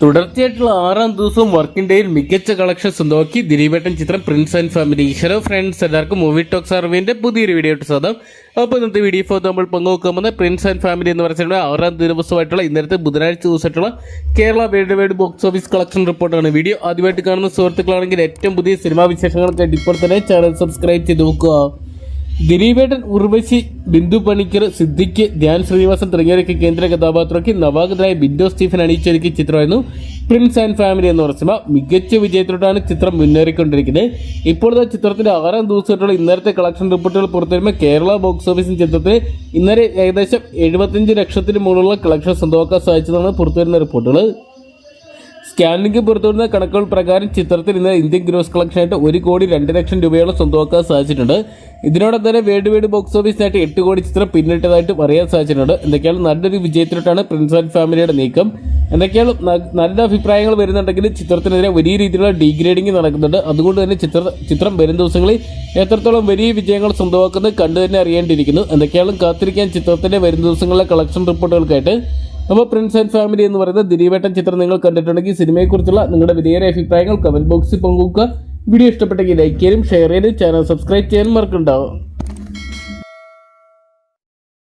തുടർച്ചയായിട്ടുള്ള ആറാം ദിവസവും വർക്കിംഗ് ഡേയിൽ മികച്ച കളക്ഷൻ സ്വന്തമാക്കി ദിലീപേട്ടൻ ചിത്രം Prince and Family hello friends എല്ലാവർക്കും മൂവി ടോക്സ് അറിവിന്റെ പുതിയൊരു വീഡിയോ ആയിട്ട് സ്വാഗതം. അപ്പോൾ ഇന്നത്തെ വീഡിയോ നമ്മൾ നമ്മൾ പങ്കുവെക്കുന്നത് പ്രിൻസ് ആൻഡ് ഫാമിലി എന്ന് പറയുന്നത് ആറാം ദിവസമായിട്ടുള്ള ഇന്നലത്തെ ബുധനാഴ്ച ദിവസമായിട്ടുള്ള Kerala world wide box office collection റിപ്പോർട്ടാണ് വീഡിയോ ആദ്യമായിട്ട് കാണുന്ന സുഹൃത്തുക്കളാണെങ്കിൽ ഏറ്റവും പുതിയ സിനിമാ വിശേഷങ്ങൾക്കായിട്ട് ഇപ്പോൾ തന്നെ ചാനൽ സബ്സ്ക്രൈബ് ചെയ്ത് നോക്കുക ദിലീപേട്ടൻ ഉർവശി ബിന്ദു പണിക്കർ സിദ്ദിഖ് ധ്യാൻ ശ്രീനിവാസൻ തുടങ്ങിയവരൊക്കെ കേന്ദ്ര കഥാപാത്രമാക്കി നവാഗതനായ ബിന്ദു സ്റ്റീഫൻ അണിയിച്ചൊരുക്കിയ ചിത്രമായിരുന്നു പ്രിൻസ് ആൻഡ് ഫാമിലി എന്ന് പറഞ്ഞ മികച്ച വിജയത്തോടാണ് ചിത്രം മുന്നേറിക്കൊണ്ടിരിക്കുന്നത്. ഇപ്പോഴത്തെ ചിത്രത്തിന്റെ ആറാം ദിവസമായിട്ടുള്ള ഇന്നലത്തെ കളക്ഷൻ റിപ്പോർട്ടുകൾ പുറത്തുവരുമ്പോൾ കേരള ബോക്സ് ഓഫീസിൽ ചിത്രത്തിന് ഇന്നലെ ഏകദേശം എഴുപത്തിയഞ്ച് ലക്ഷത്തിന് മുകളിലുള്ള കളക്ഷൻ സ്വന്തമാക്കാൻ സാധിച്ചതാണ് പുറത്തുവരുന്ന റിപ്പോർട്ടുകൾ. സ്കാനിംഗ് പുറത്തുവിടുന്ന കണക്കുകൾ പ്രകാരം ചിത്രത്തിൽ ഇന്ന് ഇന്ത്യൻ ഗ്രോസ് കളക്ഷനായിട്ട് ഒരു കോടി രണ്ട് ലക്ഷം രൂപയോളം സ്വന്തമാക്കാൻ സാധിച്ചിട്ടുണ്ട്. ഇതിനോടൊപ്പം തന്നെ വേൾഡ് വൈഡ് ബോക്സ് ഓഫീസിനായിട്ട് എട്ട് കോടി ചിത്രം പിന്നിട്ടതായിട്ടും അറിയാൻ സാധിച്ചിട്ടുണ്ട്. എന്തൊക്കെയാണ് നല്ലൊരു വിജയത്തിലോട്ടാണ് പ്രിൻസ് ആൻഡ് ഫാമിലിയുടെ നീക്കം. എന്തൊക്കെയാണ് നല്ല അഭിപ്രായങ്ങൾ വരുന്നുണ്ടെങ്കിൽ ചിത്രത്തിനെതിരെ വലിയ രീതിയിലുള്ള ഡീഗ്രേഡിംഗ് നടക്കുന്നുണ്ട്. അതുകൊണ്ട് തന്നെ ചിത്ര ചിത്രം വരും ദിവസങ്ങളിൽ എത്രത്തോളം വലിയ വിജയങ്ങൾ സ്വന്തമാക്കുന്നത് കണ്ടു തന്നെ അറിയേണ്ടിയിരിക്കുന്നു. എന്തൊക്കെയാണ് കാത്തിരിക്കാൻ ചിത്രത്തിന്റെ വരും ദിവസങ്ങളിലെ കളക്ഷൻ റിപ്പോർട്ടുകൾക്കായിട്ട് അപ്പോൾ പ്രിൻസ് ആൻഡ് ഫാമിലി എന്ന് പറയുന്ന ദിലീപേട്ടൻ ചിത്രം നിങ്ങൾ കണ്ടിട്ടുണ്ടെങ്കിൽ സിനിമയെക്കുറിച്ചുള്ള നിങ്ങളുടെ വിലയേറിയ അഭിപ്രായങ്ങൾ കമന്റ് ബോക്സിൽ പങ്കുവെക്കുക. വീഡിയോ ഇഷ്ടപ്പെട്ടെങ്കിൽ ലൈക്ക് ചെയ്യാനും ഷെയർ ചെയ്യാനും ചാനൽ സബ്സ്ക്രൈബ് ചെയ്യാനും മറക്കുണ്ടാവും